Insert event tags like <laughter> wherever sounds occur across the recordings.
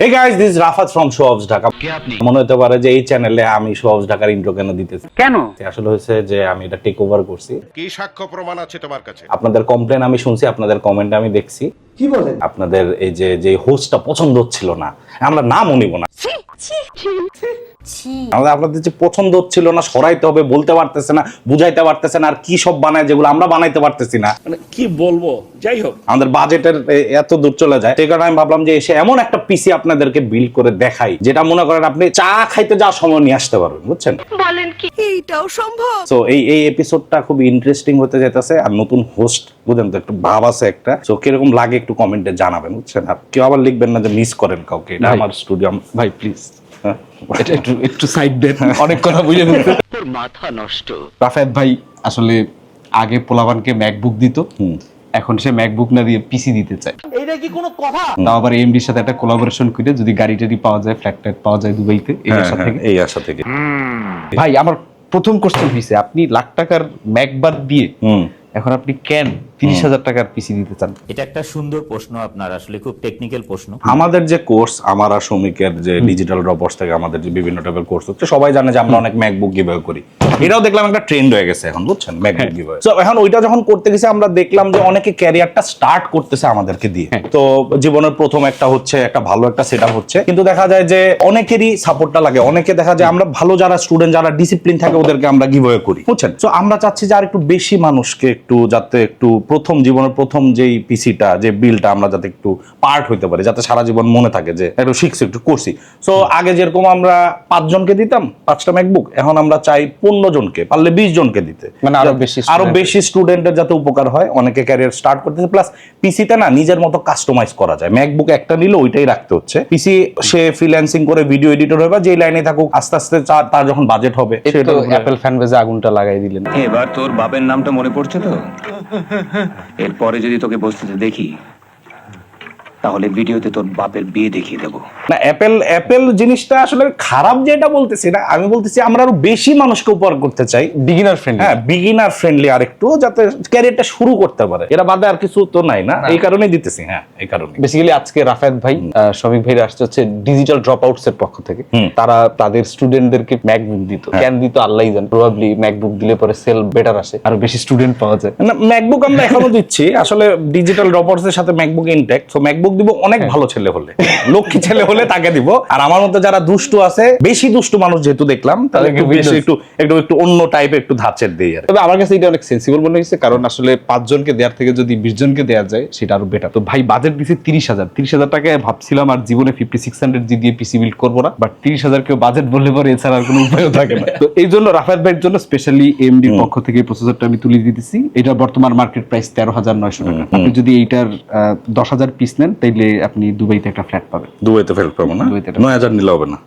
Hey guys this Rafat from showoffs Dhaka মনে হতে পারে যে এই চ্যানেলে আমি শোঅফস ঢাকার ইন্ট্রো কেন দিতেছি? কেন? আসলে হয়েছে যে আমি এটা টেক ওভার করছি। কি সাক্ষ্য প্রমাণ আছে তোমার কাছে? আপনাদের কমপ্লেন আমি শুনছি আপনাদের কমেন্ট আমি দেখছি। কি বলেন? আপনাদের এই যে যে হোস্টটা পছন্দ হচ্ছিল না আমরা নামও নিব না। আমাদের আপনাদের যে পছন্দ হচ্ছিল না সরাইতে হবে বলতে পারতেছে না বুঝাইতে পারতেছে না আর কি সব বানায় যেগুলো আমরা বানাইতে পারতেছি না। মানে কি বলব? যাই হোক। আমাদের বাজেটের এত দূর চলে যায়। সেই কারণে আমি ভাবলাম যে এসে এমন একটা পিসি আপনাদেরকে বিল্ড করে দেখাই যেটা মনে করেন আপনি চা খাইতে যাওয়ার সময় নিয়ে আসতে পারবেন বুঝছেন? বলেন কি? এইটাও সম্ভব। তো এই এই এপিসোডটা খুব ইন্টারেস্টিং হতে যেতেছে আর নতুন হোস্ট বুঝেন তো একটু ভাব আছে একটা। তো কীরকম লাগে একটু কমেন্টে জানাবেন বুঝছেন? আর কেউ আবার লিখবেন না যে মিস করেন কাউকে এটা ভাই। আমার স্টুডিও ভাই প্লিজ এটা একটু একটু সাইড দেন। অনেক কথা বুঝে ফেলতে। তোর মাথা নষ্ট। রাফায়েত ভাই আসলে আগে পোলাবানকে ম্যাকবুক দিত এখন সে ম্যাকবুক না দিয়ে পিসি দিতে চায়। এইটা কি কোনো কথা? তাও আবার এমডির সাথে একটা কোলাবোরেশন করে যদি গাড়ি টাড়ি পাওয়া যায় ফ্ল্যাট ট্যাট পাওয়া যায় দুবাইতে এই হ্যাঁ, আশা থেকে। এই আশা থেকে। ভাই আমার প্রথম কোশ্চেন হয়েছে আপনি লাখ টাকার ম্যাকবার দিয়ে হুম। এখন আপনি কেন তিরিশ হাজার টাকার পিসি দিতে চান? এটা একটা সুন্দর প্রশ্ন আপনার আসলে খুব টেকনিক্যাল প্রশ্ন। আমাদের যে কোর্স আমার আর শ্রমিকের যে ডিজিটাল রবস থেকে আমাদের যে বিভিন্ন টাইপের কোর্স হচ্ছে সবাই জানে যে আমরা অনেক ম্যাকবুক গিভওয়ে করি। <laughs> এটাও দেখলাম একটা ট্রেন্ড হয়ে গেছে এখন বুঝছেন? ম্যাকবুক গিভওয়ে তো এখন ওইটা যখন করতে গেছে আমরা দেখলাম যে অনেকে ক্যারিয়ারটা স্টার্ট করতেছে আমাদেরকে দিয়ে। তো জীবনের প্রথম একটা হচ্ছে একটা ভালো একটা সেটআপ হচ্ছে। কিন্তু দেখা যায় যে অনেকেরই সাপোর্টটা লাগে। অনেকে দেখা যায় আমরা ভালো যারা স্টুডেন্ট যারা ডিসিপ্লিন থাকে ওদেরকে আমরা গিভওয়ে করি বুঝছেন? তো আমরা চাচ্ছি যে আর একটু বেশি মানুষকে একটু যাতে একটু প্রথম জীবনের প্রথম যেই পিসিটা যে বিলটা আমরা যাতে একটু পার্ট হইতে পারি যাতে সারা জীবন মনে থাকে যে একটু শিখছি একটু করছি। সো আগে যেরকম আমরা পাঁচজনকে দিতাম পাঁচটা ম্যাকবুক এখন আমরা চাই পনেরো জনকে পারলে বিশ জনকে দিতে। মানে আরও বেশি আরও বেশি স্টুডেন্টের যাতে উপকার হয় অনেকে ক্যারিয়ার স্টার্ট করতেছে প্লাস পিসিতে না নিজের মতো কাস্টমাইজ করা যায়। ম্যাকবুক একটা নিলে ওইটাই রাখতে হচ্ছে। পিসি সে ফ্রিল্যান্সিং করে ভিডিও এডিটর হবে বা যেই লাইনে থাকুক আস্তে আস্তে তার- যখন বাজেট হবে অ্যাপেল ফ্যান বেজে আগুনটা লাগাই দিলেন। এবার তোর বাপের নামটা মনে পড়ছে তো? এরপরে যদি তোকে বস্তিতে দেখি। তাহলে ভিডিওতে তোর বাপের বিয়ে দেখিয়ে দেবো। না অ্যাপেল অ্যাপেল জিনিসটা আসলে খারাপ যেটা বলতেছি না আমি বলতেছি আমরা আরও বেশি মানুষকে উপহার করতে চাই। বিগিনার ফ্রেন্ড হ্যাঁ বিগিনার ফ্রেন্ডলি আর একটু যাতে ক্যারিয়ারটা শুরু করতে পারে। এরা বাদে আর কিছু তো নাই না এই কারণেই দিতেছি হ্যাঁ এই কারণে বেসিক্যালি আজকে রাফায়েত ভাই শ্রমিক ভাই আসছে হচ্ছে ডিজিটাল ড্রপ আউটস এর পক্ষ থেকে। তারা তাদের স্টুডেন্টদেরকে ম্যাকবুক দিত কেন দিত আল্লাহ জান। প্রবাবলি ম্যাকবুক দিলে পরে সেল বেটার আসে আরও বেশি স্টুডেন্ট পাওয়া যায়। না ম্যাকবুক আমরা এখনও দিচ্ছি আসলে ডিজিটাল ড্রপার্স এর সাথে ম্যাকবুক ইনটেক তো ম্যাকবুক দিব অনেক ভালো ছেলে হলে। লক্ষ্মী ছেলে হলে তাকে দিব। আর আমার মতো যারা দুষ্টু আছে বেশি দুষ্টু মানুষ যেহেতু দেখলাম তাহলে একটু তাদেরকে একটু একটু একটু অন্য টাইপের একটু ধাঁচের দিই আর তবে আমার কাছে এটা অনেক সেন্সিবল মনে হয়েছে কারণ আসলে পাঁচজনকে দেওয়ার থেকে যদি বিশ জনকে দেওয়া যায় সেটা আরও বেটার তো ভাই বাজেট দিছে তিরিশ হাজার। তিরিশ হাজার টাকায় ভাবছিলাম আর জীবনে ফিফটি সিক্স হান্ড্রেড জি দিয়ে পিসি বিল্ড করব না বাট তিরিশ হাজার কেউ বাজেট বললে পরে এছাড়া আর কোনো উপায়ও থাকে না। তো এই জন্য রাফায়েত ভাইয়ের জন্য স্পেশালি এমডির পক্ষ থেকে প্রসেসরটা আমি তুলে দিতেছি। এটা বর্তমান মার্কেট প্রাইস তেরো হাজার নয়শো টাকা। আপনি যদি এইটার দশ হাজার পিস নেন তাইলে আপনি দুবাইতে একটা ফ্ল্যাট পাবেন। দুবাইতে ফেল পাবো না? নয় হাজার নিলে হবে না।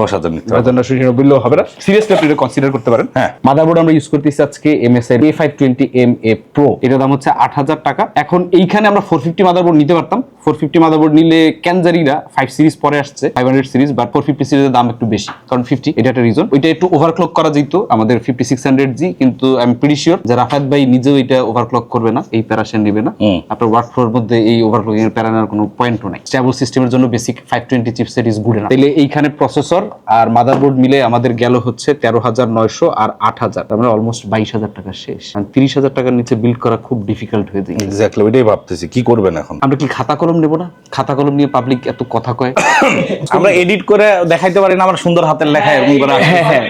দশ হাজার নিতে হবে। নশো নিরানব্বই হবে না। সিরিয়াসলি আপনি কনসিডার করতে পারেন। হ্যাঁ। মাদারবোর্ড আমরা ইউজ করতেছি আজকে MSI A five twenty M A pro এটার দাম হচ্ছে আট হাজার টাকা। এখন এইখানে আমরা ফোর ফিফটি মাদারবোর্ড নিতে পারতাম। ফোর ফিফটি মাদারবোর্ড নিলে ক্যানজারিরা ফাইভ সিরিজ পরে আসছে five hundred series but four fifty সিরিজের দাম একটু বেশি। কারণ ফিফটি এটা একটা রিজন ওইটা একটু ওভারক্লক করা যেত আমাদের ফিফটি সিক্স হান্ড্রেড জি কিন্তু আমি প্রিটি শিওর যে রাফাত ভাই নিজেও এটা ওভারক্লক করবে না এই প্যারাশন নেবে না। আপনার ওয়ার্ক ফ্লোর মধ্যে এই ওভারক্লকিং এর প্যারানার কোনো পয়েন্টও নাই। স্ট্যাবল সিস্টেমের জন্য basic five twenty chipset is good না তাহলে এইখানে প্রসেসর আর মাদারবোর্ড মিলে আমাদের গেল হচ্ছে তেরো হাজার নয়শো আর আট হাজার। আমরা অলমোস্ট বাইশ হাজার টাকা শেষ। তিরিশ হাজার টাকার নিচে বিল্ড করা খুব ডিফিকাল্ট হয়ে যায়। এক্স্যাক্টলি ওইটাই ভাবতেছি। কি করবেন এখন? আমরা কি খাতা কলম নেব না? খাতা কলম নিয়ে পাবলিক এত কথা কয়। <coughs> আমরা এডিট করে দেখাইতে পারি না আমার সুন্দর হাতের লেখা এরকম করে হ্যাঁ হ্যাঁ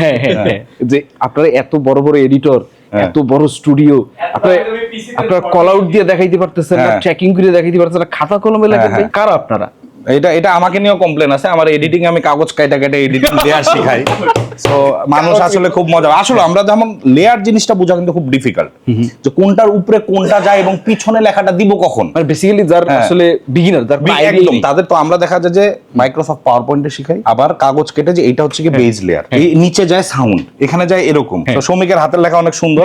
হ্যাঁ হ্যাঁ হ্যাঁ। যে আপনারা এত বড় বড় এডিটর এত বড় স্টুডিও আপনারা আপনারা কল আউট দিয়ে দেখাইতে পারতেছেন না। ট্র্যাকিং করে দেখাইতে পারতেছেন না খাতা কলমে লেখা কারা আপনারা? এটা এটা আমাকে নিয়েও কমপ্লেন আছে। আমার এডিটিং আমি কাগজ কাইটা কাইটা এডিটিং দেওয়া শিখাই। তো মানুষ আসলে খুব মজা আসলে আমরা যেমন লেয়ার জিনিসটা বোঝা কিন্তু খুব ডিফিকাল্ট যে কোনটার উপরে কোনটা যায় এবং পিছনে লেখাটা দিব কখন? মানে বেসিক্যালি যার হ্যাঁ। আসলে বিগিনার যার একদম। তাদের তো আমরা দেখা যায় যে মাইক্রোসফট পাওয়ার পয়েন্টে শিখাই আবার কাগজ কেটে যে এটা হচ্ছে কি হ্যাঁ। বেজ লেয়ার এই নিচে যায় সাউন্ড এখানে যায় এরকম। তো শ্রমিকের হাতের লেখা অনেক সুন্দর।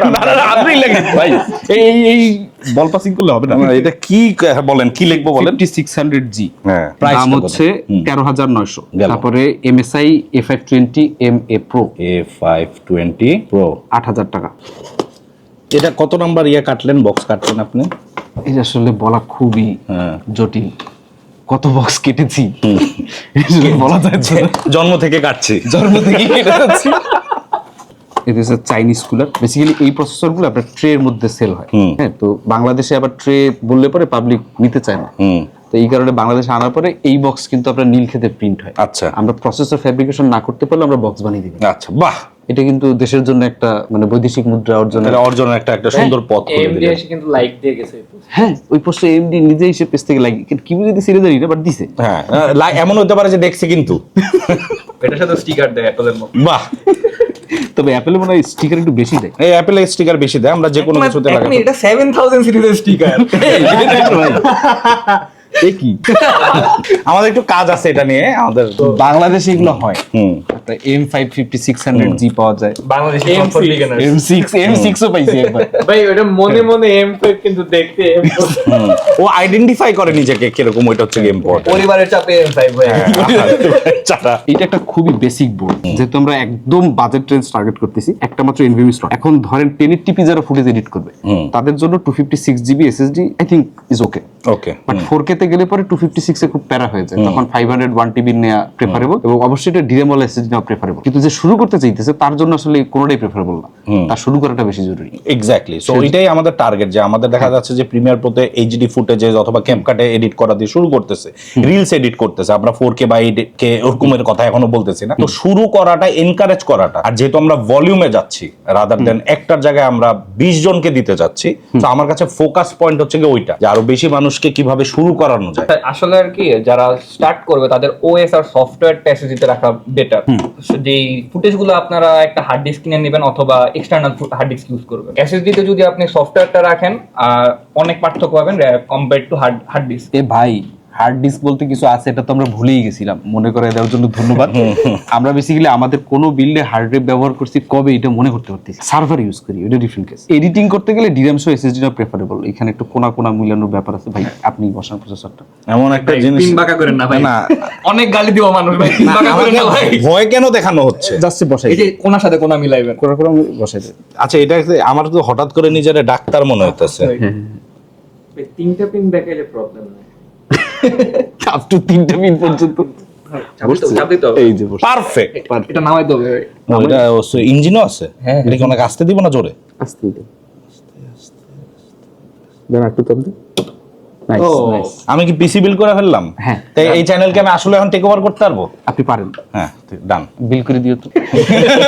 আপনি লেখেন ভাই। এই এই- বল পাসিং করলে হবে না। এটা কি বলেন কি লিখব বলেন? ফিফটি সিক্স হান্ড্রেড জি হ্যাঁ। দাম হচ্ছে তেরো হাজার নয়শো। তারপরে MSI A five twenty M A pro A five twenty pro আট হাজার টাকা। এটা কত নাম্বার ইয়ে কাটলেন বক্স কাটলেন আপনি? যে আসলে বলা খুবই হ্যাঁ। জটিল। কত বক্স <laughs> কেটেছি? বলা যাচ্ছে জন্ম থেকে কাটছি। জন্ম থেকে কেটে যাচ্ছি। এটা হচ্ছে চাইনিজ কুলার বেসিক্যালি এই প্রসেসরগুলো আপনার ট্রের মধ্যে সেল হয়। হ্যাঁ তো বাংলাদেশে আবার ট্রে বললে পরে পাবলিক নিতে চায় না। তো এই কারণে বাংলাদেশে আনার পরে এই বক্স কিন্তু আপনার নীল খেতে প্রিন্ট হয়। আচ্ছা। আমরা প্রসেসর ফ্যাব্রিকেশন না করতে পারলে আমরা বক্স বানিয়ে দিই আচ্ছা বাহ! এটা কিন্তু দেশের জন্য একটা মানে বৈদেশিক মুদ্রা অর্জনের এটা অর্জনের একটা একটা সুন্দর পথ করে এমডি এসে কিন্তু লাইক দিয়ে গেছে হ্যাঁ ওই পোস্টে এমডি নিজেই সে পেজ থেকে লাগি কি বুঝে দিছে এটা জানি না বাট দিছে। হ্যাঁ এমন হতে পারে যে দেখছে কিন্তু। এটার সাথে স্টিকার দেয় অ্যাপলের মতো বাহ! তবে অ্যাপেলে মনে হয় স্টিকার একটু বেশি দেয়। এই অ্যাপেল স্টিকার বেশি দেয় আমরা যে কোনো কিছুতে লাগাই এটা সেভেন থাউজেন্ড সিরিজের স্টিকার কি? আমাদের একটু কাজ আছে এটা নিয়ে আমাদের বাংলাদেশে এগুলো হয়। হুম। একটা M five fifty six hundred G পাওয়া যায়। বাংলাদেশি এম সিক্স এম সিক্সও পাইছি ভাই ওটা মনে মনে এম ফাইভ কিন্তু দেখতে ও আইডেন্টিফাই করে নিজেকে কীরকম ওইটা হচ্ছে পরিবারের চাপে এম ফাইভ হয়ে এটা একটা খুবই বেসিক বোর্ড যেহেতু আমরা একদম বাজেট রেঞ্জ টার্গেট করতেছি একটা মাত্র এনভিএমি স্লট এখন ধরেন টেনের টিপি যারা ফুটেজ এডিট করবে তাদের জন্য two fifty six GB SSD I think is okay okay but four K তে গেলে পরে টু ফিফটি সিক্সে খুব প্যারা হয়ে যায়। তখন ফাইভ হান্ড্রেড ওয়ান টিবি নেওয়া প্রেফারেবল এবং অবশ্যই এটা ডিরেমল এসএসডি নেওয়া প্রেফারেবল কিন্তু যে শুরু করতে চাইতেছে তার জন্য আসলে কোনোটাই প্রেফারেবল না। তার শুরু করাটা বেশি জরুরি। এক্স্যাক্টলি সো ওইটাই আমাদের টার্গেট যে আমাদের দেখা যাচ্ছে যে প্রিমিয়ার প্রোতে এইচডি ফুটেজে অথবা ক্যাপকাটে এডিট করা দিয়ে শুরু করতেছে। রিলস এডিট করতেছে। আমরা ফোর কে বা এইট কে ওরকমের কথা এখনও বলতেছি না। তো শুরু করাটা এনকারেজ করাটা। আর যেহেতু আমরা ভলিউমে যাচ্ছি রাদার দেন একটার জায়গায় আমরা বিশ জনকে দিতে যাচ্ছি তো আমার কাছে ফোকাস পয়েন্ট হচ্ছে কি ওইটা। যে আরও বেশি মানুষকে কীভাবে শুরু করানো যায়। আসলে আর কি যারা স্টার্ট করবে তাদের ওএস আর সফটওয়্যারটা এসএসডিতে রাখা বেটার যে ফুটেজগুলো আপনারা একটা হার্ড ডিস্ক কিনে নেবেন অথবা এক্সটার্নাল হার্ড ডিস্ক ইউজ করবেন। এসএসডি তে যদি আপনি সফটওয়্যারটা রাখেন অনেক পার্থক্য পাবেন compare to hard hard disk এ ভাই হার্ড ডিস্ক বলতে কিছু আছে এটা তো আমরা ভুলেই গেছিলাম। মনে করে দেওয়ার জন্য ধন্যবাদ। <laughs> আমরা বেসিক্যালি আমাদের কোনো বিল্ডে হার্ড ড্রাইভ ব্যবহার করছি কবে এটা মনে করতে পারতেছি সার্ভার ইউজ করি এটা ডিফারেন্ট কেস এডিটিং করতে গেলে ডিরাম সহ এসএসডি না প্রেফারেবল এখানে একটু কোনা কোনা মিলানোর ব্যাপার আছে। ভাই আপনি বসান প্রসেসরটা এমন একটা জিনিস তিন বাঁকা করেন না ভাই। না অনেক গালি দিব মানুষ ভাই তিন বাঁকা করেন না ভাই। ভয় কেন দেখানো হচ্ছে? জাস্ট বসাই এই যে কোনার সাথে কোনা মিলাইবেন। কোনা কোনা বসাই আচ্ছা এটা আমার তো হঠাৎ করে নিজের ডাক্তার মনে হইতেছে। তিনটা পিন দেখাইলে প্রবলেম নাই। <laughs> আপ টু তিনটা মিনিট পর্যন্ত। চাপ দিতে হবে। এই যে পারফেক্ট। এটা নামাই দেবে ওইটা ইঞ্জিনও আছে। হ্যাঁ, এটা কি অনেক আসতে দিব না জোরে? আস্তে আস্তে দেন একটু তবে নাইস ও। নাইস আমি কি পিসি বিল করে ফেললাম? হ্যাঁ। তাই এই চ্যানেলকে আমি আসলে এখন টেক ওভার করতে পারব? আপনি পারেন। হ্যাঁ ডান বিল করে দিও তো।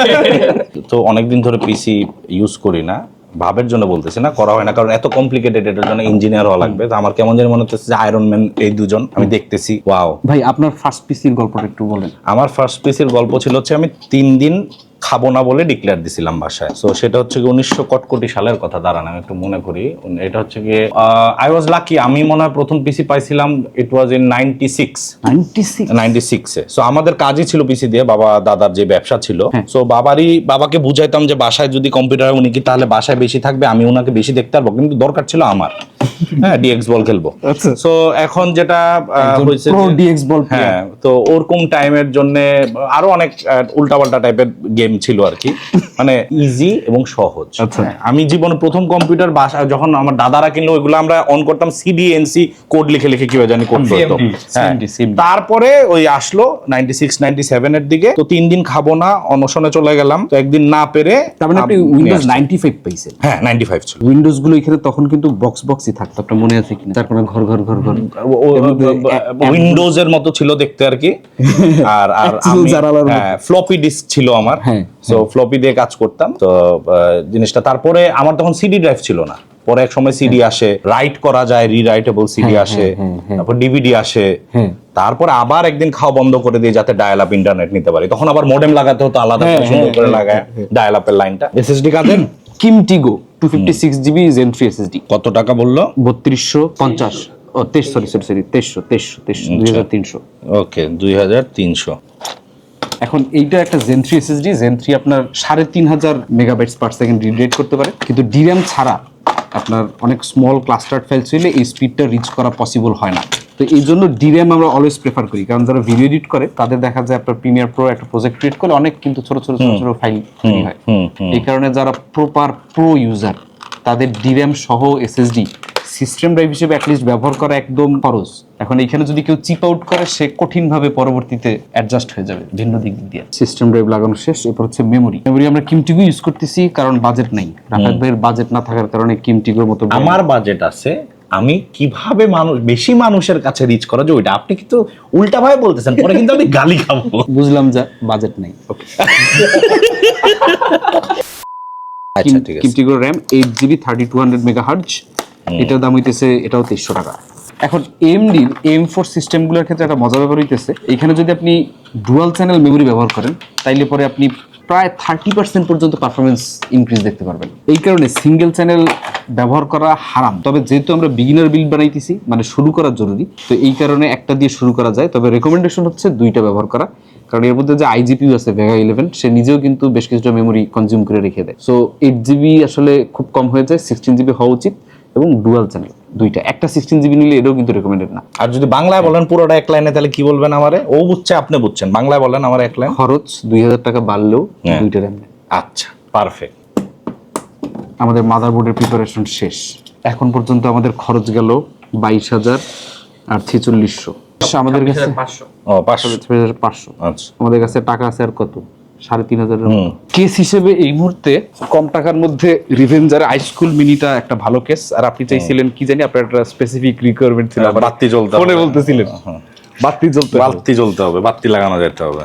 <laughs> তো অনেকদিন ধরে পিসি ইউজ করি না। ভাবের জন্য বলতেছি না করা হয় না কারণ এত কমপ্লিকেটেড এটার জন্য ইঞ্জিনিয়ার হওয়া লাগবে। আমার কেমন জানি মনে হচ্ছে যে আয়রন ম্যান এই দুজন আমি দেখতেছি ওয়াও ভাই আপনার ফার্স্ট পিসির গল্পটা একটু বলেন। আমার ফার্স্ট পিসির গল্প ছিল হচ্ছে আমি তিন দিন খাব না বলে ডিক্লেয়ার দিছিলাম বাসায়। সো সেটা হচ্ছে কি উনিশশো কটকটি সালের কথা দাঁড়ান আমি একটু মনে করি। এটা হচ্ছে গিয়ে আই ওয়াজ লাকি আমি মনে হয় প্রথম পিসি পাইছিলাম it was in ninety six ninety six ninety সিক্সে সো আমাদের কাজই ছিল পিসি দিয়ে বাবা দাদার যে ব্যবসা ছিল। সো বাবারই বাবাকে বুঝাইতাম যে বাসায় যদি কম্পিউটার উনি কি তাহলে বাসায় বেশি থাকবে? আমি ওনাকে বেশি দেখতে পারব কিন্তু দরকার ছিল আমার। হ্যাঁ ডিএক্স বল খেলব। আচ্ছা। সো এখন যেটা হয়েছে ball player। হ্যাঁ তো ওরকম টাইমের জন্য আরও অনেক উল্টাপাল্টা টাইপের গেম ছিল আর কি। মানে ইজি এবং সহজ। আচ্ছা। হ্যাঁ, আমি জীবনে প্রথম কম্পিউটার বাসা যখন আমার দাদারা কিনলো ওইগুলো আমরা অন করতাম সিডি এনসি কোড লিখে লিখে কীভাবে জানি করতে হতো CMD, হ্যাঁ। তারপরে ওই আসলো নাইনটি সিক্স নাইনটি সেভেন এর দিকে। তো তিন দিন খাব না অনশনে চলে গেলাম। তো একদিন না পেরে তার মানে আপনি উইন্ডোজ নাইনটি ফাইভ পাইছেন। হ্যাঁ নাইনটি ফাইভ ছিল। উইন্ডোজগুলো এখানে তখন কিন্তু বক্স বক্সই থাকতো? আপনার মনে আছে কিনা? তারপরে ঘর ঘর ঘর ঘর। উইন্ডোজ এর মতো ছিল দেখতে আর কি। <laughs> আর আর। ফ্লপি ডিস্ক ছিল আমার। হ্যাঁ, সো ফ্লপি দিয়ে কাজ করতাম। তো জিনিসটা তারপরে আমার তখন সিডি ড্রাইভ ছিল না। পরে এক সময় সিডি আসে। রাইট করা যায় রিরাইটেবল সিডি হ্যাঁ, আসে। হ্যাঁ, হ্যাঁ। তারপর ডিভিডি আসে। হ্যাঁ। তারপরে আবার একদিন খাওয়া বন্ধ করে দিয়ে যাতে ডায়াল আপ ইন্টারনেট নিতে পারি। তখন আবার মডেম লাগাতে হতো আলাদা করে হ্যাঁ, সুন্দর হ্যাঁ, করে হ্যাঁ, লাগায় ডায়াল আপের লাইনটা এসএসডি কাদের Kimtigo two fifty six GB gen three SSD কত টাকা বলল? বত্রিশশো পঞ্চাশ। ও তেইশ সরি সরি সরি তেইশশো তেইশশো তেইশশো দুই হাজার তিনশো। ওকে দুই হাজার তিনশো। এখন এইটা একটা gen three SSD gen three আপনার সাড়ে তিন হাজার মেগাবাইটস পার সেকেন্ড রিড করতে পারে। কিন্তু ডিরাম ছাড়া আপনার অনেক স্মল ক্লাস্টার ফাইল ছিল এই স্পিডটা রিচ করা পসিবল হয় না। তো এই জন্য ডিরাম আমরা অলওয়েজ প্রেফার করি। কারণ যারা ভিডিও এডিট করে তাদের দেখা যায় আপনার প্রিমিয়ার প্রো একটা প্রজেক্ট ক্রিয়েট করলে অনেক কিন্তু ছোট ছোট ছোট ছোট ফাইল তৈরি হয়। এই কারণে যারা প্রপার প্রো ইউজার তাদের ডির্যাম সহ এসএসডি সিস্টেম ড্রাইভ হিসেবে অ্যাটলিস্ট ব্যবহার করা একদম খরচ এখন এখানে যদি কেউ চিপ আউট করে সে কঠিনভাবে পরবর্তীতে অ্যাডজাস্ট হয়ে যাবে ভিন্ন দিক দিয়ে। সিস্টেম ড্রাইভ লাগানো শেষ এরপর হচ্ছে মেমোরি মেমোরি আমরা কিমটিগু ইউজ করতেছি কারণ বাজেট নাই। রাফাত ভাইয়ের বাজেট না থাকার কারণে কিমটিগুর মতো আমার বাজেট আছে আমি কীভাবে মানুষ বেশি মানুষের কাছে রিচ করা যায় ওইটা? আপনি কিন্তু উল্টা ভাবে বলতেছেন পরে কিন্তু আমি গালি খাব। বুঝলাম যা বাজেট নেই। <laughs> আচ্ছা ঠিক আছে। RAM eight GB thirty two hundred megahertz এটার দাম হইতেছে এটাও তেইশশো টাকা। এখন এমডির এম ফোর সিস্টেমগুলোর ক্ষেত্রে একটা মজা ব্যাপার হইতেছে এখানে যদি আপনি ডুয়াল চ্যানেল মেমোরি ব্যবহার করেন তাইলে পরে আপনি প্রায় থার্টি পার্সেন্ট পর্যন্ত পারফরমেন্স ইনক্রিজ দেখতে পারবেন। এই কারণে সিঙ্গেল চ্যানেল ব্যবহার করা হারাম। তবে যেহেতু আমরা বিগিনার বিল্ড বানাইতেছি মানে শুরু করা জরুরি, তো এই কারণে একটা দিয়ে শুরু করা যায়। তবে রেকমেন্ডেশন হচ্ছে দুইটা ব্যবহার করা। কারণ এর মধ্যে যে আইজিপিউ আছে ভেগা ইলেভেন সে নিজেও কিন্তু বেশ কিছুটা মেমোরি কনজিউম করে রেখে দেয়। সো এইট জিবি আসলে খুব কম হয়ে যায় সিক্সটিন জিবি হওয়া উচিত এবং ডুয়াল চ্যানেল দুইটা। একটা সিক্সটিন জিবি নিলে এটাও কিন্তু রেকমেন্ডেড না। আর যদি বাংলায় বলেন পুরোটা এক লাইনে তাহলে কি বলবেন আমারে? ও বুঝছে আপনি বুঝছেন। বাংলায় বলেন আমার এক লাইন। খরচ দুই হাজার টাকা বাড়লেও হ্যাঁ। দুইটা র্যাম আচ্ছা পারফেক্ট আমাদের মাদারবোর্ডের প্রিপারেশন শেষ। এখন পর্যন্ত আমাদের খরচ গেল বাইশ হাজার আর ছেচল্লিশশো। আমাদের কাছে পাঁচশো। পাঁচশো। পাঁচশো। আচ্ছা। আমাদের কাছে টাকা আছে আর কত? সাড়ে তিন হাজার কেস হিসেবে এই মুহূর্তে কম টাকার মধ্যে রিভেঞ্জার হাই স্কুল মিনিটা একটা ভালো কেস। আর আপনি চাইছিলেন কি জানি আপনার একটা স্পেসিফিক রিকোয়ারমেন্ট ছিল হ্যাঁ, বাতি জ্বলতে ফোনে হবে। বলতেছিলেন। বাতি জ্বলতে বাতি জ্বলতে হবে বাতি লাগানো যেতে হবে।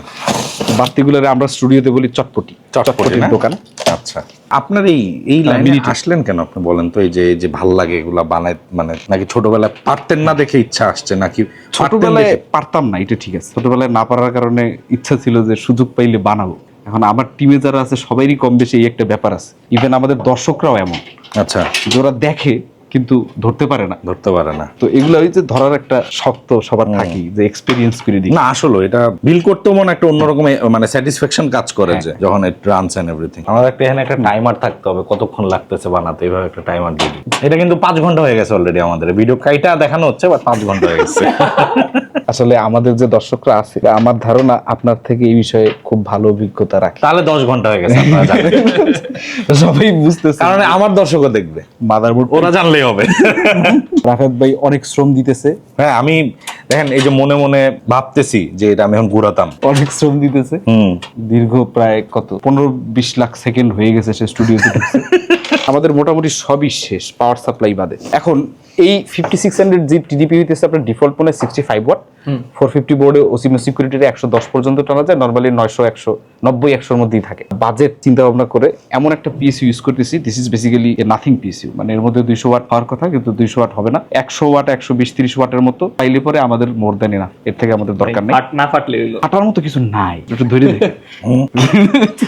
বাতিগুলোরে আমরা স্টুডিওতে বলি চটপটি। চটপটির দোকান। আচ্ছা। আপনার এই এই লাইনে আসলেন কেন আপনি বলেন তো? এই যে যে ভালো লাগে এগুলা বানায় মানে নাকি ছোটবেলায় পারতেন না দেখে ইচ্ছা আসছে নাকি ছোটবেলায় পারতাম না এটা ঠিক আছে। ছোটবেলায় না পারার কারণে ইচ্ছা ছিল যে সুযোগ পাইলে বানাবো। এখন আমার টিমে যারা আছে সবারই কম বেশি এই একটা ব্যাপার আছে। ইভেন আমাদের দর্শকরাও এমন। আচ্ছা। যে ওরা দেখে কিন্তু ধরতে পারে না। ধরতে পারে না। তো এগুলো ওই যে ধরার একটা শক্ত সবার থাকি যে এক্সপিরিয়েন্স করে দিই। না আসলে এটা বিল করতেও মনে একটা অন্যরকম মানে স্যাটিসফ্যাকশন কাজ করে হ্যাঁ। যে যখন ইট রানস এন্ড এভরিথিং আমাদের একটা এখানে একটা টাইমার থাকতে হবে কতক্ষণ লাগতেছে বানাতে এইভাবে একটা টাইমার দিয়ে দিই। এটা কিন্তু পাঁচ ঘণ্টা হয়ে গেছে অলরেডি আমাদের। ভিডিও কাইটা দেখানো হচ্ছে বাট পাঁচ ঘণ্টা হয়ে গেছে। <laughs> আসলে আমাদের যে দর্শকরা আছে আমার ধারণা আপনার থেকে এই বিষয়ে খুব ভালো অভিজ্ঞতা রাখে। তাহলে দশ ঘণ্টা হয়ে গেছে <laughs> সবাই বুঝতেছে। কারণ আমার দর্শকও দেখবে। মাদারবোর্ড ওরা জানলেই হবে। <laughs> রাফাত ভাই অনেক শ্রম দিতেছে। হ্যাঁ আমি দেখেন এই যে মনে মনে ভাবতেছি যে এটা আমি এখন ঘুরাতাম। অনেক শ্রম দিতেছে। হুম। দীর্ঘ প্রায় কত? পনেরো বিশ লাখ সেকেন্ড হয়ে গেছে সে স্টুডিওতে। <laughs> আমাদের মোটামুটি সবই শেষ পাওয়ার সাপ্লাই বাদে। এখন এই fifty six hundred G TDP হইতেছে আপনার ডিফল্ট ফোনে sixty five watt four fifty বোর্ডে ওসিমো সিকিউরিটির একশো দশ পর্যন্ত টানা যায় নর্মালি নয়শো একশো নব্বই একশোর মধ্যেই থাকে। বাজেট চিন্তা ভাবনা করে এমন একটা পিএসইউ ইউজ করতেছি this is basically a nothing PSU মানে এর মধ্যে দুইশো ওয়াট হওয়ার কথা কিন্তু দুইশো ওয়াট হবে না। একশো ওয়াট একশো বিশ তিরিশ ওয়াটের মতো পাইলে পরে আমাদের মোর দেন না এর থেকে আমাদের দরকার নেই। না ফাটলে হাঁটার মতো কিছু নাই একটু ধরে দেখে।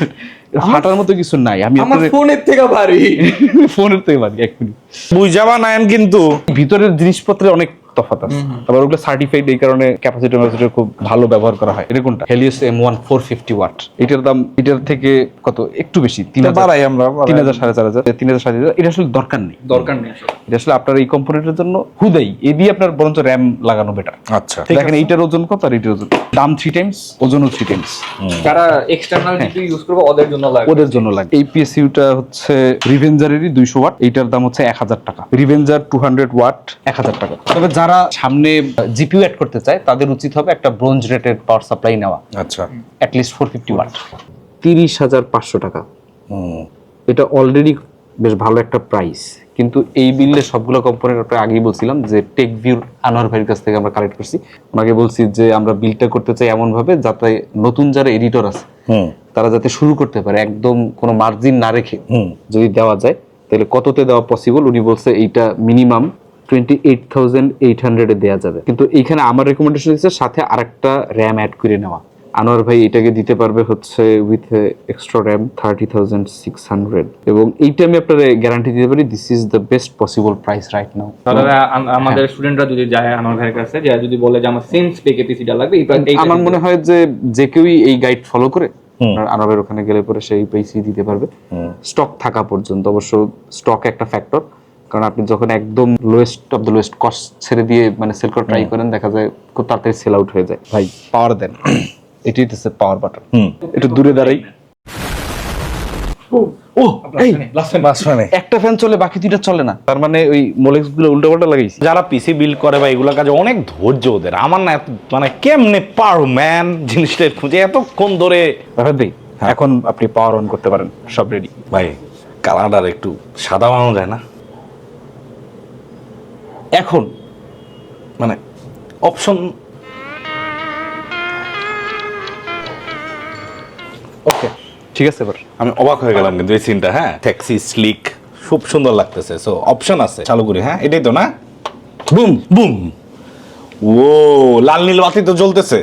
<laughs> হাঁটার মতো কিছু নাই। আমি আমার ফোনের থেকে ভারী। <laughs> ফোনের থেকে ভারী এক মিনিট। বুঝাবা নায়ন কিন্তু ভিতরের জিনিসপত্রে অনেক তফাৎ আছে। আবার ওগুলো সার্টিফাইড এই কারণে ক্যাপাসিটি ম্যাপাসিটি খুব ভালো ব্যবহার করা হয়। এটা কোনটা? Helios M one four fifty watt এটার দাম এটার থেকে কত? একটু বেশি তিন বাড়াই আমরা, তিন হাজার সাড়ে চার হাজার। তিন হাজার সাড়ে হাজার। এটা আসলে দরকার নেই। দরকার নেই এটা আসলে আপনার এই কম্পোনেন্টের জন্য হুদাই। এ দিয়ে আপনার বরঞ্চ র্যাম লাগানো বেটার আচ্ছা। দেখেন এইটার ওজন কত আর এইটার ওজন? দাম থ্রি টাইমস ওজনও থ্রি টাইমস যারা এক্সটার্নাল জিপি ইউজ করবে ওদের জন্য লাগবে। ওদের জন্য লাগে এই পিএসইউটা হচ্ছে রিভেঞ্জারেরই দুইশো ওয়াট এইটার দাম হচ্ছে এক হাজার টাকা। রিভেঞ্জার টু হান্ড্রেড ওয়াট এক হাজার টাকা। তবে যারা সামনে জিপিউ অ্যাড করতে চায় তাদের উচিত হবে একটা ব্রোঞ্জ রেটেড পাওয়ার সাপ্লাই নেওয়া। আচ্ছা। অ্যাটলিস্ট ফোর ফিফটি ওয়াট তিরিশ হাজার পাঁচশো টাকা। হুম। এটা অলরেডি বেশ ভালো একটা প্রাইস কিন্তু এই বিল্লে সবগুলো কম্পোনেন্ট আপনার আগেই বলছিলাম যে টেক ভিউর আনোয়ার ভাইয়ের কাছ থেকে আমরা কালেক্ট করছি। ওনাকে বলছি যে আমরা বিলটা করতে চাই এমনভাবে যাতে নতুন যারা এডিটর আছে হুম। তারা যাতে শুরু করতে পারে একদম কোনো মার্জিন না রেখে হুম। যদি দেওয়া যায় তাহলে কততে দেওয়া পসিবল উনি বলছে এইটা minimum twenty eight thousand eight হান্ড্রেডে দেওয়া যাবে। কিন্তু এইখানে আমার রেকমেন্ডেশন হচ্ছে সাথে আরেকটা র্যাম অ্যাড করে নেওয়া। আনোয়ার ভাই এটাকে দিতে পারবে হচ্ছে with extra RAM thirty thousand six hundred এবং এইটা আমি আপনার গ্যারান্টি দিতে পারি this is the best possible price right now তাহলে আম- আমাদের স্টুডেন্টরা যদি যায় আমার ভাইয়ের কাছে যে যদি বলে যে আমার সেম স্পেকে পিসিটা লাগবে আমার মনে হয় যে যে কেউই এই গাইড ফলো করে আনাবের ওখানে গেলে পরে সেই পেসি দিতে পারবে। স্টক থাকা পর্যন্ত অবশ্য স্টক একটা ফ্যাক্টর কারণ আপনি যখন একদম lowest of the lowest cost ছেড়ে দিয়ে মানে সেল করা ট্রাই করেন দেখা যায় খুব তাড়াতাড়ি সেল আউট হয়ে যায়। ভাই পাওয়ার দেন। <clears throat> এটি হচ্ছে পাওয়ার বাটন হুম। একটু দূরে দাঁড়াই। ও এই একটা ফ্যান চলে বাকি দুইটা চলে না। তার মানে ওই মোলেক্সগুলো উল্টো পাল্টা লাগাইছি। যারা পিসি বিল্ড করে বা এগুলোর কাজে অনেক ধৈর্য ওদের। আমার না এত- মানে কেমনে পারো ম্যান জিনিসটা খুঁজে এতক্ষণ ধরে। ভাই এখন আপনি পাওয়ার অন করতে পারেন সব রেডি ভাই কালারটার একটু সাদা বানানো যায় না? এখন মানে অপশন ওকে ঠিক আছে এবার আমি অবাক হয়ে গেলাম কিন্তু এই সিনটা হ্যাঁ? ট্যাক্সি স্লিক খুব সুন্দর লাগতেছে। সো অপশন আছে চালু করি হ্যাঁ? এটাই তো না? বুম বুম ও লাল নীল বাতি তো জ্বলতেছে।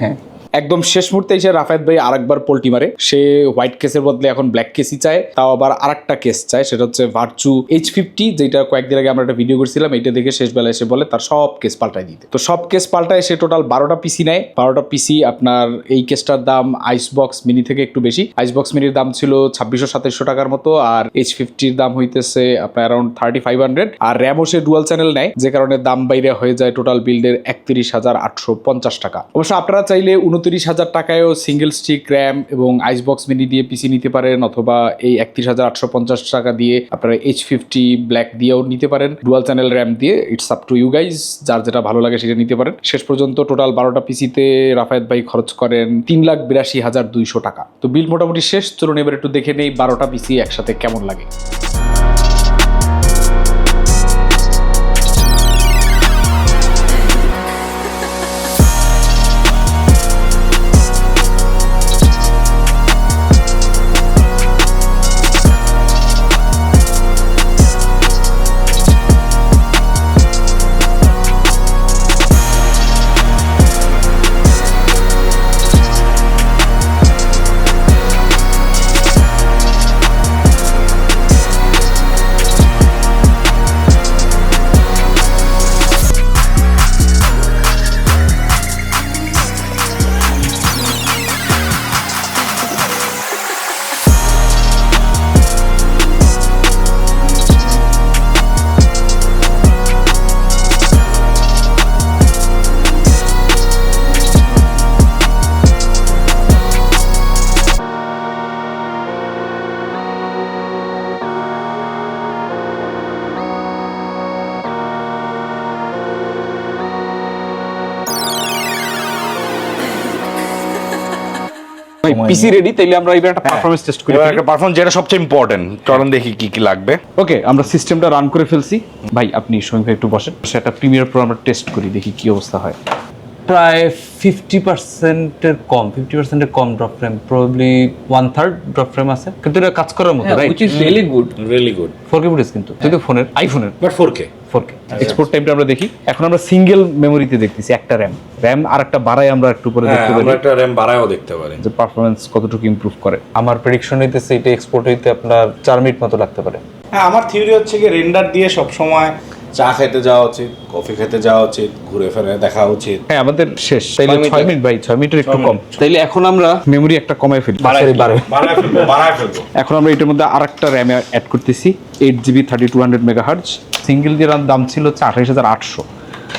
হ্যাঁ। একদম শেষ মুহূর্তে এসে রাফায়েত ভাই আরেকবার পোল্টি মারে। সে হোয়াইট কেসের বদলে এখন ব্ল্যাক কেসই চায়, তাও আবার আরেকটা কেস চায়, সেটা হচ্ছে ভার্চু এইচ ফিফটি যেটা কয়েকদিন আগে আমরা একটা ভিডিও করছিলাম, এটা দেখে শেষ বেলায় এসে বলে তার সব কেস পাল্টাই দিতে। তো সব কেস পাল্টায় সে টোটাল বারোটা পিসি নেয়। বারোটা পিসি আপনার এই কেসটার দাম আইস বক্স মিনি থেকে একটু বেশি। আইস বক্স মিনির দাম ছিল ছাব্বিশশো সাতাইশশো টাকার মতো, আর এইচ ফিফটির দাম হইতেছে আপনার অ্যারাউন্ড থার্টি ফাইভ হান্ড্রেড আর র্যামও সে ডুয়াল চ্যানেল নেয়, যে কারণে দাম বাইরে হয়ে যায় টোটাল বিল্ডের একত্রিশ হাজার আটশো পঞ্চাশ টাকা। অবশ্য আপনারা চাইলে উনত্রিশ হাজার টাকায়ও সিঙ্গেল স্টিক র্যাম এবং আইস বক্স মিনি দিয়ে পিসি নিতে পারেন অথবা এই একত্রিশ হাজার আটশো পঞ্চাশ টাকা দিয়ে আপনারা এইচ ফিফটি ব্ল্যাক দিয়েও নিতে পারেন। ডুয়াল চ্যানেল র্যাম দিয়ে it's up to you guys যার যেটা ভালো লাগে সেটা নিতে পারেন। শেষ পর্যন্ত টোটাল বারোটা পিসিতে রাফায়েত ভাই খরচ করেন তিন লাখ বিরাশি হাজার দুইশো টাকা। তো বিল মোটামুটি শেষ, চলুন এবার একটু দেখে নেই বারোটা পিসি একসাথে কেমন লাগে। পিসি রেডি তাইলে আমরা এবার একটা পারফরমেন্স টেস্ট করি এবার একটা পারফর্ম যেটা সবচেয়ে ইম্পর্টেন্ট চলেন দেখি কি কি লাগবে। ওকে আমরা সিস্টেমটা রান করে ফেলছি। ভাই আপনি সৌমিক ভাই একটু বসেন। সেটা প্রিমিয়ার প্রো আমরা টেস্ট করি দেখি কি অবস্থা হয়। প্রায় ফিফটি পার্সেন্টের কম ফিফটি পার্সেন্টের কম drop frame probably one third drop frame আছে। কিন্তু এটা কাজ করার মতো right which is really good really good four K footage কিন্তু যদি ফোনের আইফোনের but four K four K export টাইমটা আমরা দেখি। এখন আমরা সিঙ্গেল মেমোরিতে দেখতেছি একটা র্যাম র্যাম আর একটা বাড়াই আমরা একটু পরে দেখতে পারি। একটা র্যাম বাড়ায়ও দেখতে পারি। যে পারফরমেন্স কতটুকু ইমপ্রুভ করে। আমার প্রেডিকশন হইতেছে এটা এক্সপোর্ট হইতে আপনার চার মিনিট মতো লাগতে পারে। হ্যাঁ আমার থিওরি হচ্ছে কি রেন্ডার দিয়ে সব সময় চা খেতে যাওয়া উচিত কফি খেতে যাওয়া উচিত ঘুরে ফিরে দেখা উচিত। হ্যাঁ আমাদের শেষ। তাইলে মিনিট ছয় মিনিট ভাই ছয় মিনিটের একটু কম। তাইলে এখন আমরা মেমোরি একটা কমাই ফেলি। এখন আমরা এটার মধ্যে আর একটা র্যাম অ্যাড করতেছি eight GB thirty two hundred megahertz single যে দাম ছিল হচ্ছে আঠাইশ হাজার আটশো।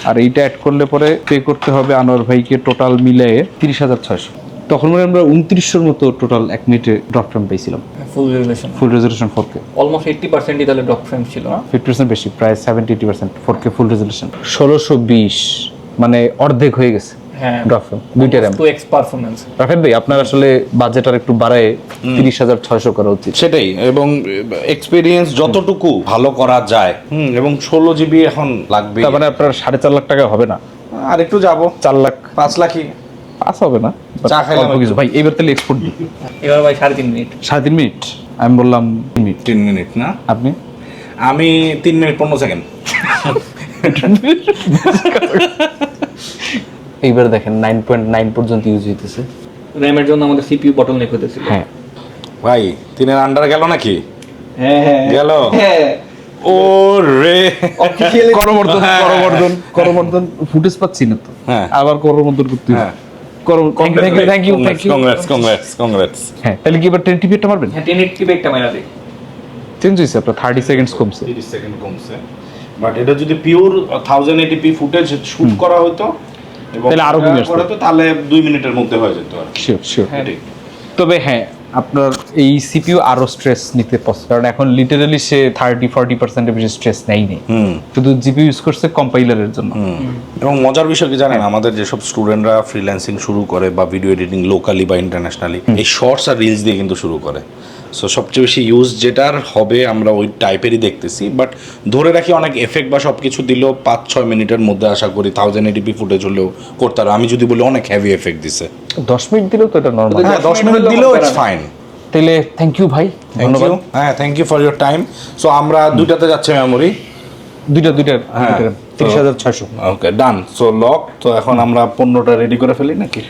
আর এইটা অ্যাড করলে পরে পে করতে হবে আনোয়ার ভাইকে টোটাল মিলে তিরিশ হাজার ছয়শো। তখন মানে আমরা উনত্রিশশোর মতো টোটাল এক মিনিটে ড্রপ ফ্রেম পেয়েছিলাম full resolution full resolution four K almost eighty পার্সেন্টই তাহলে ডক ফ্রেম ছিল না ফিফটি পার্সেন্ট বেশি প্রায় seventy eighty percent four K full resolution ষোলোশো বিশ মানে অর্ধেক হয়ে গেছে হ্যাঁ। ড্রপ ফ্রেম দুইটা র্যাম টু এক্স পারফরমেন্স ভাই আপনার আসলে বাজেট আর একটু বাড়ায় তিরিশ হাজার ছয়শো করা উচিত। সেটাই এবং এক্সপিরিয়েন্স যতটুকু ভালো করা যায়। হুম। এবং ষোলো জিবি এখন লাগবে। তার মানে আপনার সাড়ে চার লাখ টাকা হবে না। আর একটু যাব। চার লাখ। পাঁচ লাখই। পাস হবে না চা খাইলাম অল্প কিছু। ভাই এইবার তাহলে এক্সপোর্ট দিই। এবার ভাই সাড়ে তিন মিনিট। সাড়ে তিন মিনিট? আমি বললাম মিনিট। তিন মিনিট না? আপনি? আমি তিন মিনিট পনেরো সেকেন্ড। এইবার দেখেন নাইন পয়েন্ট নাইন পর্যন্ত ইউজ হইতেছে। র্যামের জন্য আমাদের সিপিইউ বটল নেক হতেছিল হ্যাঁ। ভাই তিনের আন্ডার গেল নাকি? হ্যাঁ হ্যাঁ। গেল? ও রে করমর্দন করমর্দন করমর্দন ফুটেজ পাচ্ছি না তো। হ্যাঁ। আবার করমর্দন করতে হবে। হ্যাঁ। করম thank you thank you Congress Congress Congress হ্যাঁ তাহলে কি এবার টেন টিপি একটা মারবেন? হ্যাঁ টেন এইটটি একটা মেরা দিই চেঞ্জ হয়েছে আপনার থার্টি সেকেন্ডস কমছে। তিরিশ সেকেন্ড কমছে। বাট এটা যদি pure thousand eighty p footage shoot করা হতো এবং তাহলে আরও কমে আসতো। হতো, তাহলে দুই মিনিটের মধ্যে হয়ে যেত। শিওর শিওর তবে হ্যাঁ আপনার এই সিপিইউ আরও স্ট্রেস নিতে পারছে কারণ এখন লিটারালি সে থার্টি ফর্টি পার্সেন্টের বেশি স্ট্রেস নেয়নি। নেই শুধু জিপিইউ ইউজ করছে কম্পাইলারের জন্য। এবং মজার বিষয় কি জানেন আমাদের যেসব স্টুডেন্টরা ফ্রিল্যান্সিং শুরু করে বা ভিডিও এডিটিং লোকালি বা ইন্টারন্যাশনালি এই শর্টস আর রিলস দিয়ে কিন্তু শুরু করে। সো সবচেয়ে বেশি ইউজ যেটার হবে আমরা ওই টাইপেরই দেখতেছি বাট ধরে রাখি অনেক এফেক্ট বা সব কিছু দিলেও পাঁচ ছয় মিনিটের মধ্যে আশা করি থাউজেন্ড এডিপি ফুটেজ হলেও করতে পারে আমি যদি বলি অনেক হেভি এফেক্ট দিছে। দশ মিনিট দিলেও তো এটা নর্মাল হ্যাঁ দশ মিনিট দিলেও ইটস ফাইন তাহলে থ্যাংক ইউ ভাই ইউ হ্যাঁ thank you for your time so আমরা দুইটাতে যাচ্ছে মেমোরি দুইটা দুইটা হ্যাঁ। তিরিশ হাজার ছয়শো। ওকে ডান সো লক তো এখন আমরা পনেরোটা রেডি করে ফেলি নাকি?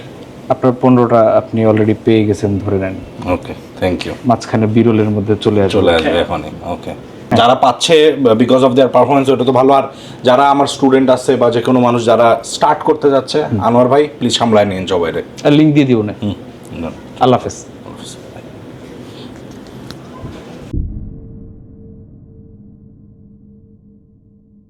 আপনার পনেরোটা আপনি অলরেডি পেয়ে গেছেন ধরে নেন। ওকে থ্যাংক ইউ মাঝখানে বিরলের মধ্যে চলে আসবে। চলে আসবে এখনই ওকে যারা পাচ্ছে বিকজ অফ দেয়ার পারফরমেন্স ওটা তো ভালো। আর যারা আমার স্টুডেন্ট আছে বা যে কোনো মানুষ যারা স্টার্ট করতে যাচ্ছে আনোয়ার ভাই প্লিজ সামলায় নিন জবাইরে লিঙ্ক দিয়ে দিও না আল্লাহ হাফেজ।